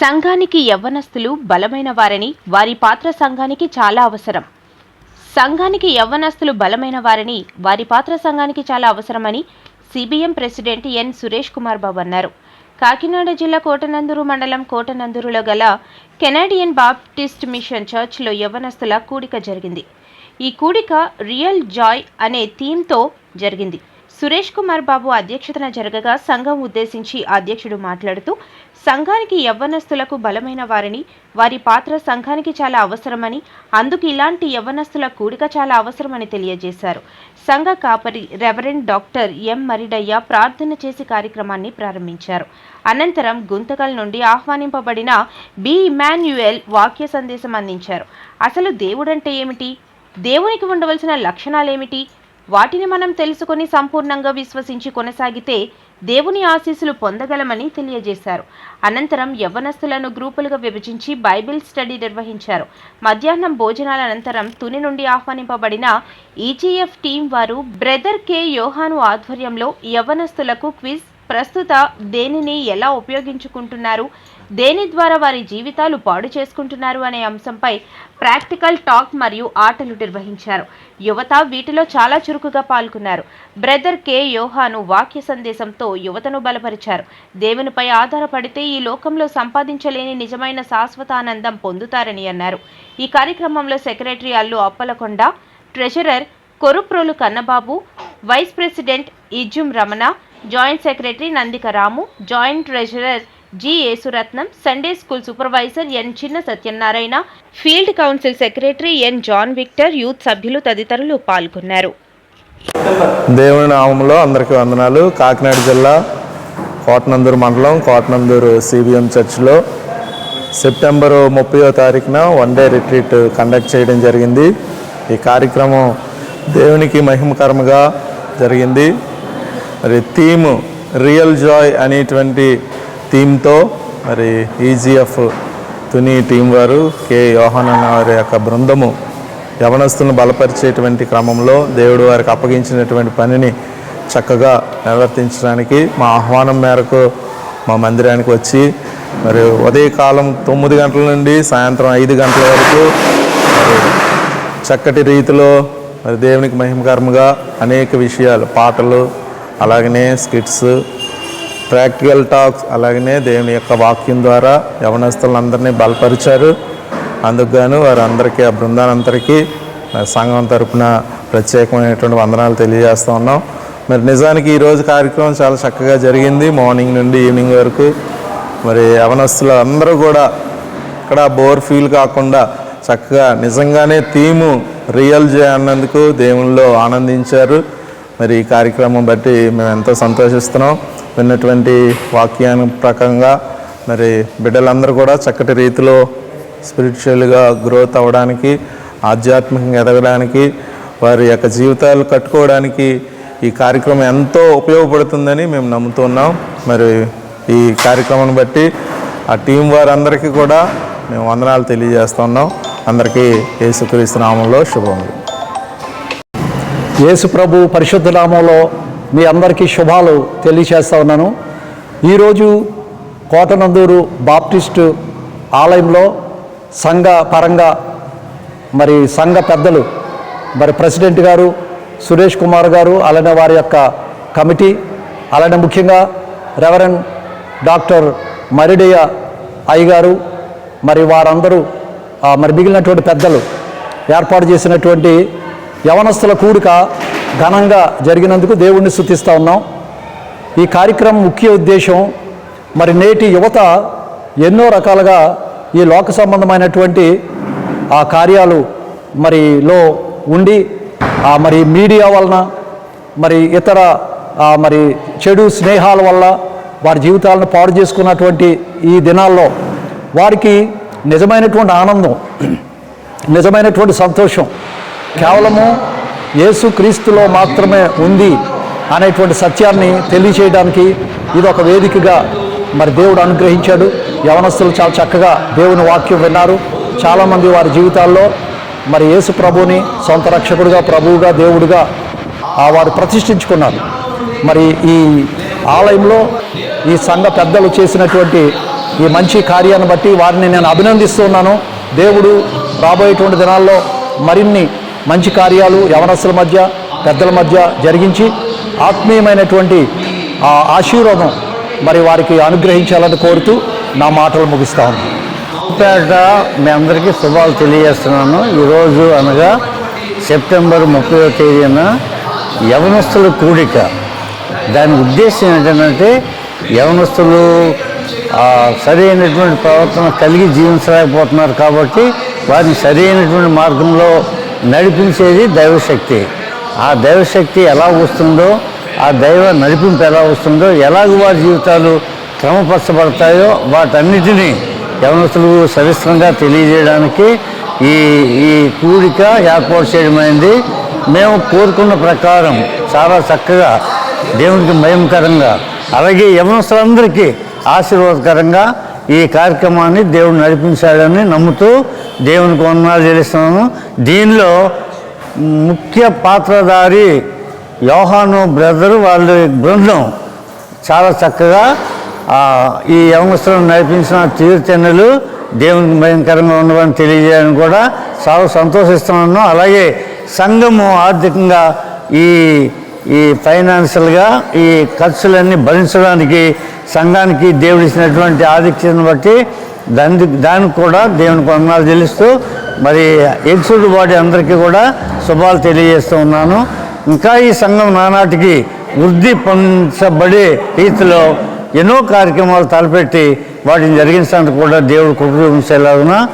సంఘానికి యవ్వనస్తులు బలమైన వారని వారి పాత్ర సంఘానికి చాలా అవసరం. సంఘానికి యవ్వనస్తులు బలమైన వారని వారి పాత్ర సంఘానికి చాలా అవసరమని CBM president N Suresh Kumar Babu అన్నారు. కాకినాడ జిల్లా కోటనందూరు మండలం కోటనందూరులో గల కెనాడియన్ బాప్టిస్ట్ మిషన్ చర్చ్లో యవ్వనస్తుల కూడిక జరిగింది. ఈ కూడిక రియల్ జాయ్ అనే థీమ్తో జరిగింది. సురేష్ కుమార్ బాబు అధ్యక్షతన జరగగా సంఘం ఉద్దేశించి అధ్యక్షుడు మాట్లాడుతూ సంఘానికి యవ్వనస్తులకు బలమైన వారిని వారి పాత్ర సంఘానికి చాలా అవసరమని అందుకు ఇలాంటి యవ్వనస్తుల కూడిక చాలా అవసరమని తెలియజేశారు. సంఘ కాపరి రెవరెండ్ డాక్టర్ ఎం మరిడయ్య ప్రార్థన చేసి కార్యక్రమాన్ని ప్రారంభించారు. అనంతరం గుంతకల్ నుండి ఆహ్వానింపబడిన బి ఇమాన్యుయల్ వాక్య సందేశం అందించారు. అసలు దేవుడంటే ఏమిటి? దేవునికి ఉండవలసిన లక్షణాలేమిటి? వాటిని మనం తెలుసుకొని సంపూర్ణంగా విశ్వసించి కొనసాగితే దేవుని ఆశీస్సులు పొందగలమని తెలియజేశారు. అనంతరం యవ్వనస్తులను గ్రూపులుగా విభజించి బైబిల్ స్టడీ నిర్వహించారు. మధ్యాహ్నం భోజనాల అనంతరం తుని నుండి ఆహ్వానింపబడిన ఈజీఎఫ్ టీం వారు బ్రదర్ కె యోహాను ఆధ్వర్యంలో యవ్వనస్తులకు క్విజ్ ప్రస్తుత దేనిని ఎలా ఉపయోగించుకుంటున్నారు దేని ద్వారా వారి జీవితాలు పాడు చేసుకుంటున్నారు అనే అంశంపై ప్రాక్టికల్ టాక్ మరియు ఆటలు నిర్వహించారు. యువత వీటిలో చాలా చురుకుగా పాల్గొన్నారు. Brother K. యోహాను వాక్య సందేశంతో యువతను బలపరిచారు. దేవునిపై ఆధారపడితే ఈ లోకంలో సంపాదించలేని నిజమైన శాశ్వతానందం పొందుతారని అన్నారు. ఈ కార్యక్రమంలో secretary Allu Appalakonda treasurer Koruprolu Kannababu vice president ఇజుమ్ Ramana joint secretary Nandikaramu joint treasurer G Yesuratnam Sunday school supervisor N Chinna Satyanarayana field council secretary N John Victor youth సభ్యులు తదితరులు పాల్గొన్నారు. దేవుని నామంలో అందరికీ వందనాలు. కాకినాడ జిల్లా కోటనందూరు మండలం కోటనందూరు సిబిఎం చర్చ్లో సెప్టెంబర్ ముప్పయో తారీఖున వన్ డే రిట్రీట్ కండక్ట్ చేయడం జరిగింది. ఈ కార్యక్రమం దేవునికి మహిమకరముగా జరిగింది. మరి థీమ్ రియల్ జాయ్ అనేటువంటి థీమ్తో మరి ఈజీఎఫ్ తుని టీం వారు కే యోహన్ అన్న వారి యొక్క బృందము యవనస్తులను బలపరిచేటువంటి క్రమంలో దేవుడు వారికి అప్పగించినటువంటి పనిని చక్కగా నిర్వర్తించడానికి మా ఆహ్వానం మేరకు మా మందిరానికి వచ్చి మరి ఉదయకాలం తొమ్మిది గంటల నుండి సాయంత్రం ఐదు గంటల వరకు మరి చక్కటి రీతిలో మరి దేవునికి మహిమకరంగా అనేక విషయాలు పాటలు అలాగనే స్కిట్స్ ప్రాక్టికల్ టాక్స్ అలాగనే దేవుని యొక్క వాక్యం ద్వారా యవనస్తులందరినీ బలపరిచారు. అందుకు గాను వారందరికీ ఆ బృందానందరికీ సంఘం తరపున ప్రత్యేకమైనటువంటి వందనాలు తెలియజేస్తూ ఉన్నాం. మరి నిజానికి ఈరోజు కార్యక్రమం చాలా చక్కగా జరిగింది. మార్నింగ్ నుండి ఈవినింగ్ వరకు మరి యవనస్తులు అందరూ కూడా ఇక్కడ బోర్ ఫీల్ కాకుండా చక్కగా నిజంగానే థీము రియల్ జే అన్నందుకు దేవుల్లో ఆనందించారు. మరి ఈ కార్యక్రమం బట్టి మేము ఎంతో సంతోషిస్తున్నాం. విన్నటువంటి వాక్యాన్ని ప్రకంగా మరి బిడ్డలందరూ కూడా చక్కటి రీతిలో స్పిరిచువల్గా గ్రోత్ అవ్వడానికి ఆధ్యాత్మికంగా ఎదగడానికి వారి యొక్క జీవితాలు కట్టుకోవడానికి ఈ కార్యక్రమం ఎంతో ఉపయోగపడుతుందని మేము నమ్ముతున్నాం మరి ఈ కార్యక్రమాన్ని బట్టి ఆ టీం వారందరికీ కూడా మేము వందనాలు తెలియజేస్తున్నాం అందరికీ యేసుక్రీస్తు నామంలో శుభములు. యేసు ప్రభు పరిశుద్ధ నామంలో మీ అందరికీ శుభాలు తెలియచేస్తా ఉన్నాను. ఈరోజు కోటనందూరు బాప్టిస్టు ఆలయంలో సంఘ పరంగా మరి సంఘ పెద్దలు మరి ప్రెసిడెంట్ గారు సురేష్ కుమార్ గారు అలానే వారి యొక్క కమిటీ అలానే ముఖ్యంగా రెవరెండ్ డాక్టర్ మరిడయ్య అయ్య గారు మరి వారందరూ మరి మిగిలినటువంటి పెద్దలు ఏర్పాటు చేసినటువంటి యవనస్తుల కూడిక ఘనంగా జరిగినందుకు దేవుణ్ణి స్థుతిస్తూ ఉన్నాం. ఈ కార్యక్రమం ముఖ్య ఉద్దేశం మరి నేటి యువత ఎన్నో రకాలుగా ఈ లోక సంబంధమైనటువంటి ఆ కార్యాలు మరి లో ఉండి ఆ మరి మీడియా వలన మరి ఇతర ఆ, మరి చెడు స్నేహాల వల్ల వారి జీవితాలను పాడు చేసుకున్నటువంటి ఈ దినాల్లో వారికి నిజమైనటువంటి ఆనందం నిజమైనటువంటి సంతోషం కేవలము యేసు క్రీస్తులో మాత్రమే ఉంది అనేటువంటి సత్యాన్ని తెలియచేయడానికి ఇది ఒక వేదికగా మరి దేవుడు అనుగ్రహించాడు. యవనస్తులు చాలా చక్కగా దేవుని వాక్యం విన్నారు. చాలామంది వారి జీవితాల్లో మరి యేసు ప్రభువుని సొంత రక్షకుడిగా ప్రభువుగా దేవుడిగా ఆ వారు ప్రతిష్ఠించుకున్నారు. మరి ఈ ఆలయంలో ఈ సంఘ పెద్దలు చేసినటువంటి ఈ మంచి కార్యాన్ని బట్టి వారిని నేను అభినందిస్తున్నాను. దేవుడు రాబోయేటువంటి దినాల్లో మరిన్ని మంచి కార్యాలు యవనస్తుల మధ్య పెద్దల మధ్య జరిగించి ఆత్మీయమైనటువంటి ఆ ఆశీర్వాదం మరి వారికి అనుగ్రహించాలని కోరుతూ నా మాటలు ముగిస్తాను పేట మీ అందరికీ శుభాలు తెలియజేస్తున్నాను. ఈరోజు అనగా సెప్టెంబర్ ముప్పై తేదీన యవనస్తుల కూడిక. దాని ఉద్దేశం ఏంటంటే యవనస్తులు సరైనటువంటి ప్రవర్తన కలిగి జీవించలేకపోతున్నారు కాబట్టి వారిని సరైనటువంటి మార్గంలో నడిపించేది దైవశక్తి. ఆ దైవశక్తి ఎలా వస్తుందో ఆ దైవ నడిపింపు ఎలా వస్తుందో ఎలాగ వారి జీవితాలు క్రమపరచబడతాయో వాటన్నిటినీ యవనస్తులు సవిస్తరంగా తెలియజేయడానికి ఈ ఈ కూడిక ఏర్పాటు చేయడమైంది మేము కోరుకున్న ప్రకారం చాలా చక్కగా దేవునికి భయంకరంగా అలాగే యవనస్తులందరికీ ఆశీర్వాదకరంగా ఈ కార్యక్రమాన్ని దేవుడు నడిపించాడని నమ్ముతూ దేవునికి వందనాలు చెల్లిస్తున్నాను. దీనిలో ముఖ్య పాత్రధారి యోహాను బ్రదర్ వాళ్ళ బృందం చాలా చక్కగా ఈ యవనస్తులను నడిపించిన తీరుతెన్నులు దేవునికి భయంకరంగా ఉండవని తెలియజేయడం కూడా చాలా సంతోషిస్తున్నాను. అలాగే సంఘము ఆర్థికంగా ఈ ఈ ఫైనాన్షియల్గా ఈ ఖర్చులన్నీ భరించడానికి సంఘానికి దేవుడు ఇచ్చినటువంటి ఆధిక్యతను బట్టి దాని దానికి కూడా దేవునికి వందనాలు తెలుస్తూ మరి ఎగ్సుడ్ బాడీ అందరికీ కూడా శుభాలు తెలియజేస్తూ ఉన్నాను. ఇంకా ఈ సంఘం నానాటికి వృద్ధి పొందబడే రీతిలో ఎన్నో కార్యక్రమాలు తలపెట్టి వాటిని జరిగించడానికి కూడా దేవుడు కృపించేలాగున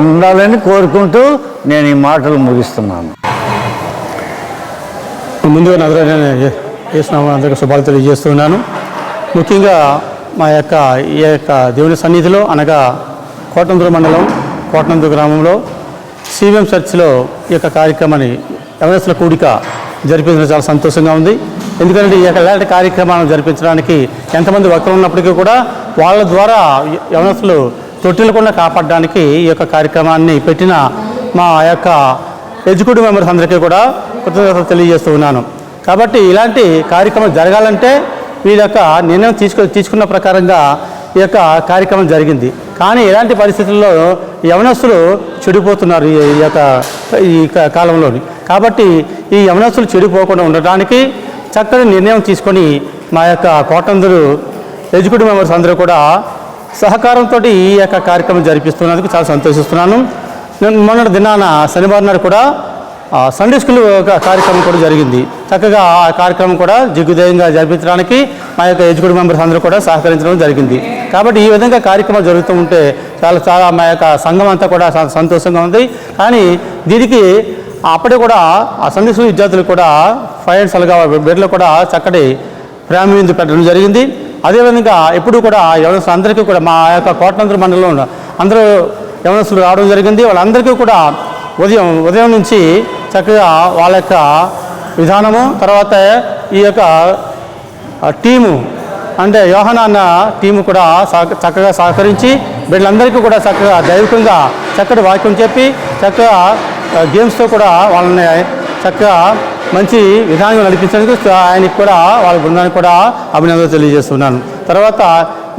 ఉండాలని కోరుకుంటూ నేను ఈ మాటలు ముగిస్తున్నాను. ముందుగా నగరాన్ని చేసిన అందరికీ శుభాలు తెలియజేస్తున్నాను. ముఖ్యంగా మా యొక్క ఈ యొక్క దేవుని సన్నిధిలో అనగా కోటందూరు మండలం కోటనందూరు గ్రామంలో సివిఎం చర్చ్లో ఈ యొక్క కార్యక్రమాన్ని ఎవరెస్ల కూడిక జరిపించడం చాలా సంతోషంగా ఉంది. ఎందుకంటే ఈ యొక్క ఇలాంటి కార్యక్రమాలను జరిపించడానికి ఎంతమంది వక్తులు ఉన్నప్పటికీ కూడా వాళ్ళ ద్వారా యవనస్తులు తొట్టిల్లకుండా కాపాడడానికి ఈ యొక్క కార్యక్రమాన్ని పెట్టిన మా యొక్క ఎగ్జిక్యూటివ్ మెంబర్స్ అందరికీ కూడా కృతజ్ఞత తెలియజేస్తూ ఉన్నాను. కాబట్టి ఇలాంటి కార్యక్రమం జరగాలంటే వీరి యొక్క నిర్ణయం తీసుకు తీసుకున్న ప్రకారంగా ఈ యొక్క కార్యక్రమం జరిగింది. కానీ ఇలాంటి పరిస్థితుల్లో యవనస్తులు చెడిపోతున్నారు ఈ ఈ యొక్క ఈ కాలంలోని. కాబట్టి ఈ యవనస్తులు చెడిపోకుండా ఉండటానికి చక్కని నిర్ణయం తీసుకొని మా యొక్క కోటందరు ఎగ్జిక్యూటివ్ మెంబర్స్ అందరూ కూడా సహకారంతో ఈ యొక్క కార్యక్రమం జరిపిస్తున్నందుకు చాలా సంతోషిస్తున్నాను. నేను మొన్నటి దినాన శనివారం నాడు కూడా సండే స్కూల్ ఒక కార్యక్రమం కూడా జరిగింది. చక్కగా ఆ కార్యక్రమం కూడా దిగ్విజయంగా జరిపించడానికి మా యొక్క ఎడ్యుకేట్ మెంబర్స్ అందరూ కూడా సహకరించడం జరిగింది. కాబట్టి ఈ విధంగా కార్యక్రమం జరుగుతూ ఉంటే చాలా చాలా మా యొక్క సంఘం అంతా కూడా సంతోషంగా ఉంది. కానీ దీనికి అప్పుడే కూడా ఆ సండే స్కూల్ విద్యార్థులు కూడా ఫైనాన్షియల్గా బిడ్డలు కూడా చక్కటి ప్రాముఖ్యత పెట్టడం జరిగింది. అదేవిధంగా ఎప్పుడు కూడా యవనస్తులు అందరికీ కూడా మా యొక్క కోటనంద్ర మండలంలో అందరూ యవనస్తులు రావడం జరిగింది. వాళ్ళందరికీ కూడా ఉదయం ఉదయం నుంచి చక్కగా వాళ్ళ యొక్క విధానము తర్వాత ఈ యొక్క టీము అంటే యోహన అన్న టీము కూడా సహక- చక్కగా సహకరించి వీళ్ళందరికీ కూడా చక్కగా దైవికంగా చక్కటి వాక్యం చెప్పి చక్కగా గేమ్స్తో కూడా వాళ్ళని చక్కగా మంచి విధానం నడిపించేందుకు ఆయనకి కూడా వాళ్ళ బృందానికి కూడా అభినందనలు తెలియజేస్తున్నాను. తర్వాత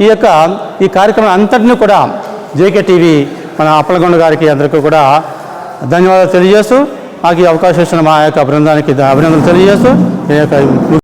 ఈ యొక్క ఈ కార్యక్రమం అంతటిని కూడా జేకే టీవీ మన అప్పలగొండ గారికి అందరికీ కూడా ధన్యవాదాలు తెలియజేస్తూ మాకు ఈ అవకాశం ఇచ్చిన మా యొక్క బృందానికి అభినందనలు తెలియజేస్తూ ఈ యొక్క